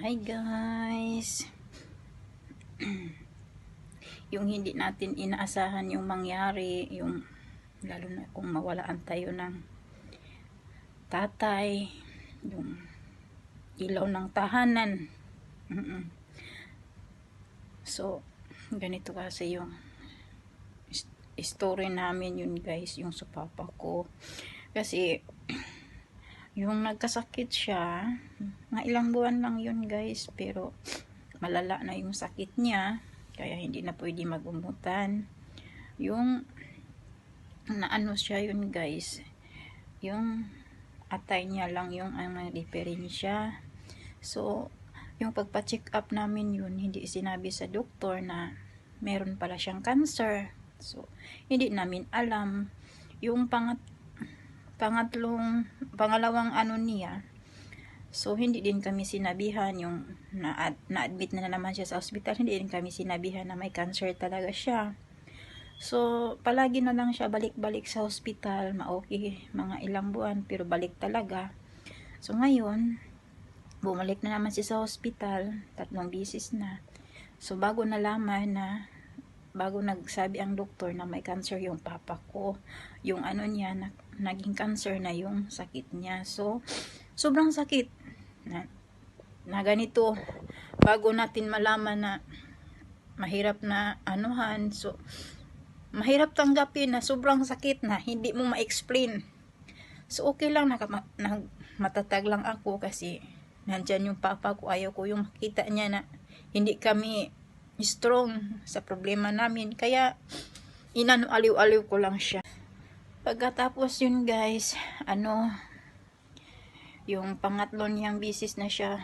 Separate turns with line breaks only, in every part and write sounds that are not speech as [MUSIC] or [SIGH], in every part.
Hi guys! [CLEARS THROAT] yung hindi natin inaasahan yung mangyari, yung lalo na kung mawalaan tayo ng tatay, yung ilaw ng tahanan. So, ganito kasi yung story namin yun guys, yung sa papa ko. Kasi, [CLEARS THROAT] yung nagkasakit siya, mga ilang buwan lang yun guys, pero malala na yung sakit niya, kaya hindi na pwede magumutan. Yung naano siya yun guys, yung atay niya lang yung ang diferensya. So, yung pagpa-check up namin yun, hindi sinabi sa doktor na meron pala siyang cancer. So, hindi namin alam. Yung pangat pangatlong, pangalawang ano niya, so hindi din kami sinabihan yung na, na-admit na, naman siya sa hospital, hindi din kami sinabihan na may cancer talaga siya. So, palagi na lang siya balik-balik sa hospital, ma-okay, mga ilang buwan, pero balik talaga. So, ngayon, bumalik na naman siya sa hospital, tatlong bisis na. So, bago nalaman na, bago nagsabi ang doktor na may cancer yung papa ko, yung ano niya, na, naging cancer na yung sakit niya. So, sobrang sakit na, na ganito, bago natin malaman na mahirap na anuhan, so, mahirap tanggapin na sobrang sakit na hindi mo ma-explain. So, okay lang, matatag lang ako kasi nandyan yung papa ko, ayaw ko yung makita niya na hindi kami strong sa problema namin. Kaya, inano aliw-aliw ko lang siya. Pagkatapos yun guys, ano, yung pangatlo niyang bisis na siya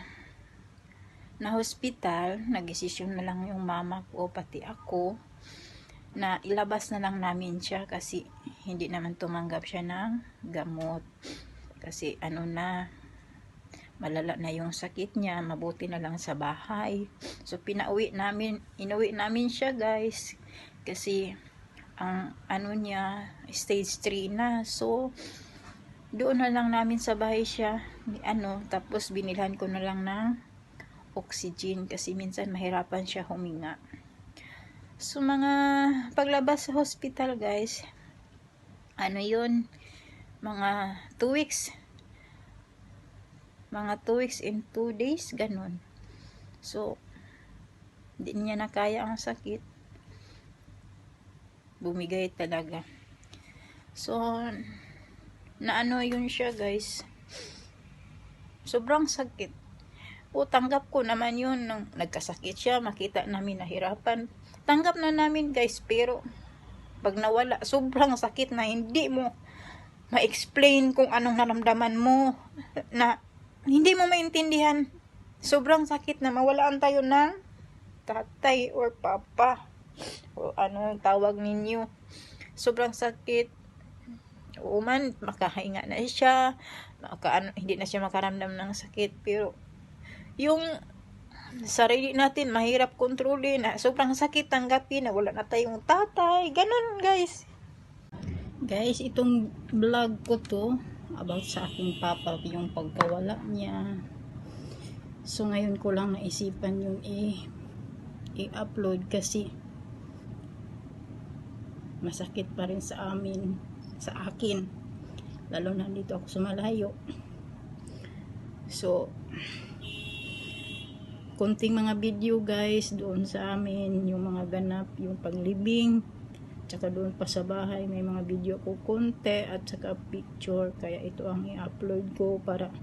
na hospital, nagdesisyon na lang yung mama ko, pati ako, na ilabas na lang namin siya kasi hindi naman tumanggap siya ng gamot. Kasi ano na, malala na yung sakit niya, mabuti na lang sa bahay. So pinauwi namin, inuwi namin siya guys. Kasi ang ano niya, stage 3 na. So doon na lang namin sa bahay siya, ano, tapos binilhan ko na lang ng oxygen kasi minsan mahirapan siya huminga. So mga paglabas sa hospital guys, ano yun, mga 2 weeks mga 2 weeks and 2 days, ganun. So, hindi niya na kaya ang sakit. Bumigay talaga. So, naano yun siya guys. Sobrang sakit. O, tanggap ko naman yun. Nung nagkasakit siya, makita namin nahirapan. Tanggap na namin guys, pero pag nawala, sobrang sakit na hindi mo ma-explain kung anong naramdaman mo na hindi mo maintindihan. Sobrang sakit na mawalaan tayo ng tatay or papa. O ano ang tawag ninyo. Sobrang sakit. Oo man, makahinga na siya. Maka, ano, hindi na siya makaramdam ng sakit. Pero, yung sarili natin, mahirap kontrolin. Na sobrang sakit tanggapin na wala na tayong tatay. Ganon, guys. Guys, itong vlog ko to, about sa aking papa yung pagkawala niya so ngayon ko lang naisipan yung i i-upload kasi masakit pa rin sa amin sa akin. Lalo na dito ako sa malayo. So konting mga video guys doon sa amin yung mga ganap yung paglibing tsaka doon pa sa bahay may mga video ko konti at saka picture. Kaya ito ang i-upload ko para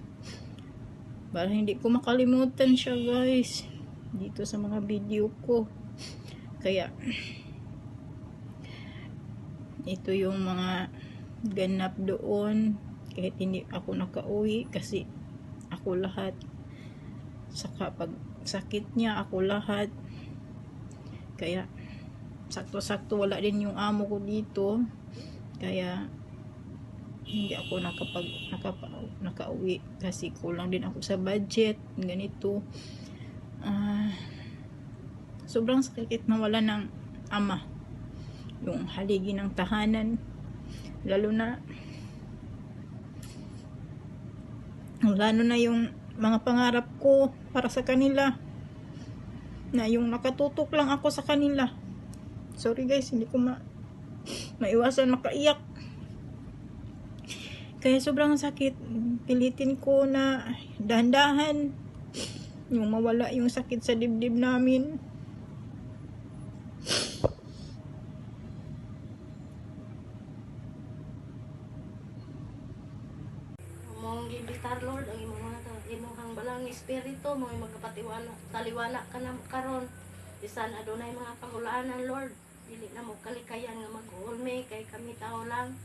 para hindi ko makalimutan siya guys dito sa mga video ko. Kaya ito yung mga ganap doon. Kahit hindi ako nakauwi kasi ako lahat. Saka pag sakit niya ako lahat. Kaya sakto-sakto wala din yung amo ko dito. Kaya hindi ako nakapag nakapa, nakauwi. Kasi kulang din ako sa budget ganito. Uh, sobrang sakit na wala ng ama. Yung haligi ng tahanan lalo na lalo na yung mga pangarap ko para sa kanila. Na yung nakatutok lang ako sa kanila. Sorry guys, hindi ko ma maiwasan makaiyak. Kaya sobrang sakit. Pilitin ko na dahan-dahan yung mawala yung sakit sa dibdib namin.
Mong gibitar Lord ang imong mga imong balang espiritu mo magpatiwala taliwala ka na karon. Bisan adunay mga pangulaanan Lord. Dili na mo kalikayan nga mag-ulme kay kami tao lang.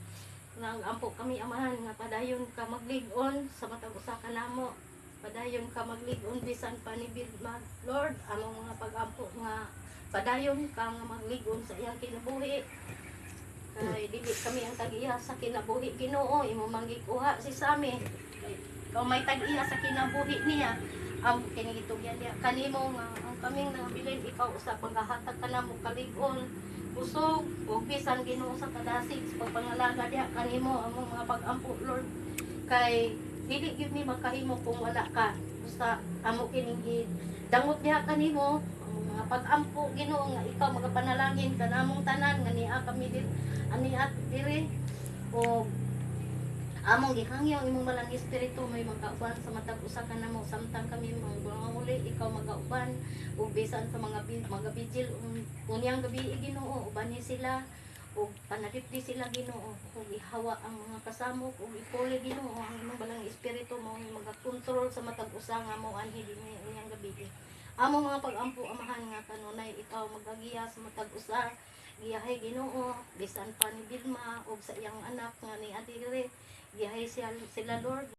Nga ang ampo kami amahan nga padayon ka maglig-on. Sa matag usa ka namo padayon ka maglig-on bisan pa ni Lord among mga pag-ampo nga padayon ka nga maglig-on sa iyang kinabuhi. Kay dili kami ang tag-iya sa kinabuhi Ginoo imo manggikuha si Sami. Kay may tag-iya sa kinabuhi niya ang kinigitugyan niya. Kanimo nga ang kaming nabilin ikaw usab maghahatag ka na mo kaligon busog ug bisan Ginoo sa kadasig sa pagpangalaga diha kanimo ang mga pag-ampo Lord. Kay dili gyud mi makahimo kung wala ka. Basta amo kining dangot diha kanimo ang mga pag-ampo Ginoo nga ikaw magapanalangin kanamong tanan nga niya kami dit ani at diri. O among gihangyaw imong malang espiritu may magkauban sa matag usa ka namo. Samtang kami mga uli ikaw magauban. Ug bisan sa mga mga vigil un- unyang gabi Ginoo uban ni sila. Ug panadipdi sila Ginoo. Ug ihawa ang mga kasamok ug ipuli Ginoo. Ang imong balang espiritu nga magakontrol sa matag usa nga mo anhi dinhi unyang gabi. Amo mga pag-ampo amahan nga kanunay ikaw magagiya sa matag usa giyahay Ginoo bisan pa ni Bilma ug sa iyang anak nga ni Adire. Giyahay siya sila Lord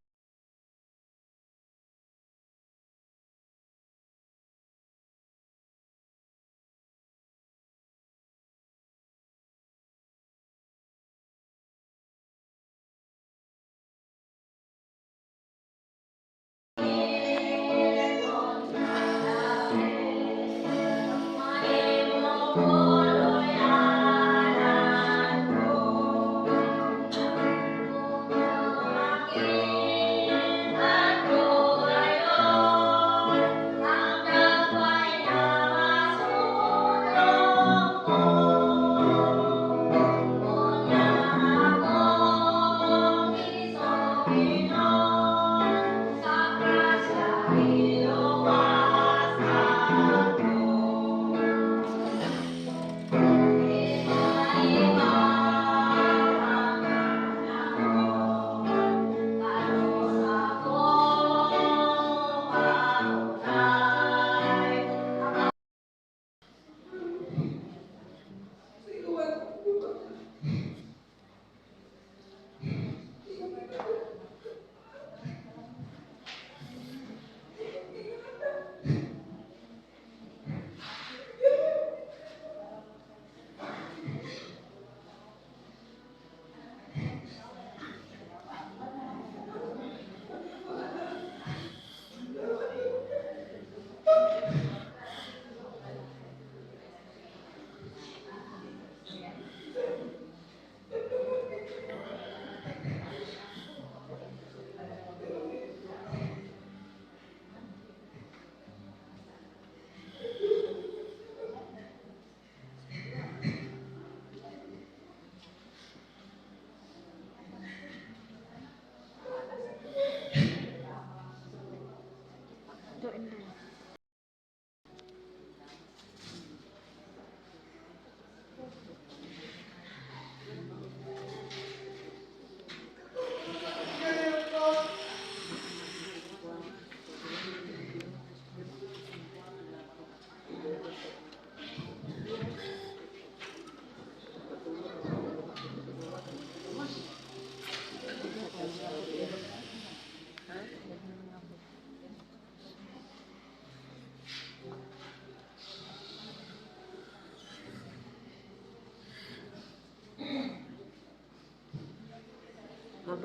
doain dulu.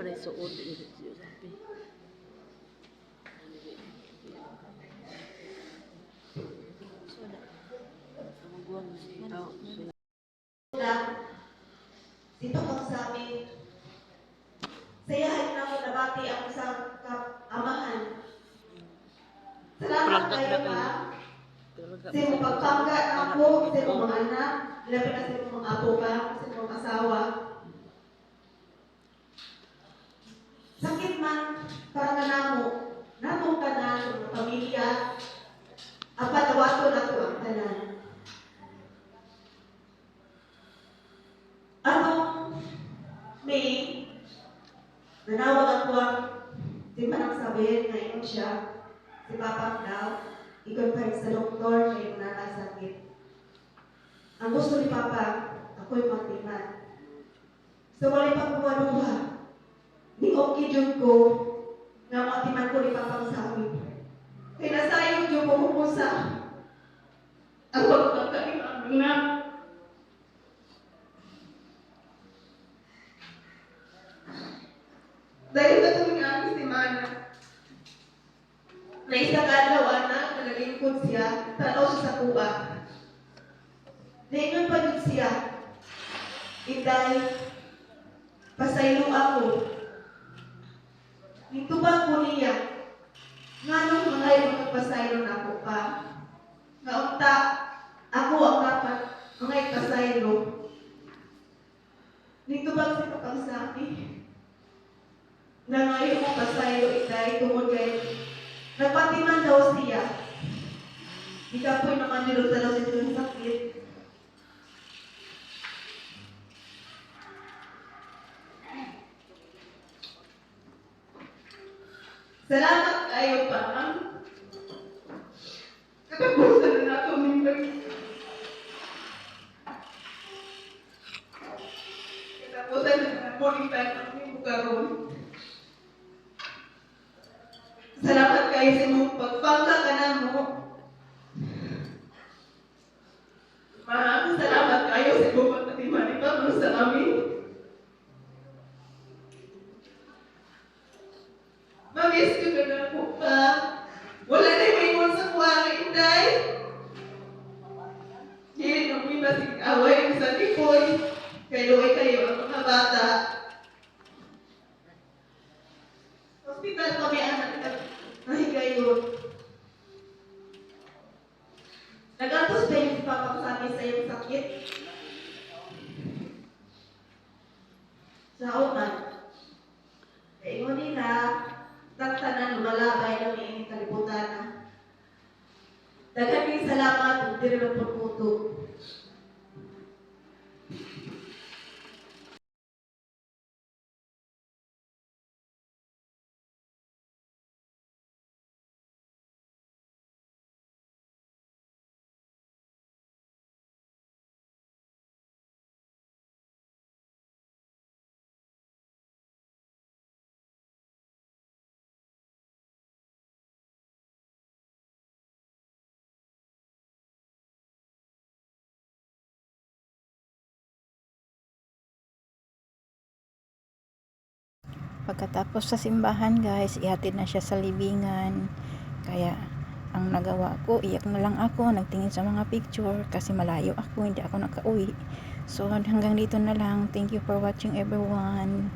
Ini siya sabi. Soda. Tumuguan mo siya. Oh, so-
na dito kang sa amin. Sayahin na mo nabati ang isang amahan Salamat kayo ha. Sa imong pagpangga ako, sa imong mga anak, labi na sa imong mga apo pa, sa imong asawa. Sakit man, para nga namo, natong sa mga pamilya, apat awato na ko ang tanan. Atong May, nanawag ako ang di man ang sabihin na ingon siya, si Papa daw, i-confirm sa doktor na yung nakasakit. Ang gusto ni Papa, ako'y magtiman. So, wala pa pumaluha. Ni okay dyan ko, na matiman ko ni Papa sa amin. Kaya nasayang dyan ko kumusa. Ang pagkakalimang na. Dahil sa tuwing aming simana, na isang adlaw anak, nagalingkod siya, tanaw siya sa kuha. Naingon pa siya, Inday, pasaylo ako. Nitubag ko niya, nga nung mga yung magpasaylo na ako pa. Nga unta, ako ang dapat mga ipasaylo. Nitubag siya kapag sa akin na ngayon mo pasaylo itay tungod kay nagpatiman daw siya. Di ka po naman nilo sa daw Salamat kayo pa. Katapusan na nato minsan. Katapusan na nato minsan ang bukaron. Salamat kayo sa imong pagpangka ka na mo. Maraming salamat kayo sa imong pagkatiman ikaw sa amin. Mamiss ko ka na po pa. Wala na yung iwan sa kuha nga inday. Hindi na may masig away sa tikoy. Kayo ay kayo ang mga bata. Hospital kami anak ay kayo. Nagatos ba yung ipapakasabi sa iyong sakit? Sa uman. Kaya mo nila, taktanan lumalabay ng iyong kalibutan. Daghang salamat ug diri lang pagkuto.
Pagkatapos sa simbahan guys, ihatid na siya sa libingan. Kaya ang nagawa ko, iyak na lang ako, nagtingin sa mga picture kasi malayo ako, hindi ako nakauwi. So hanggang dito na lang. Thank you for watching everyone.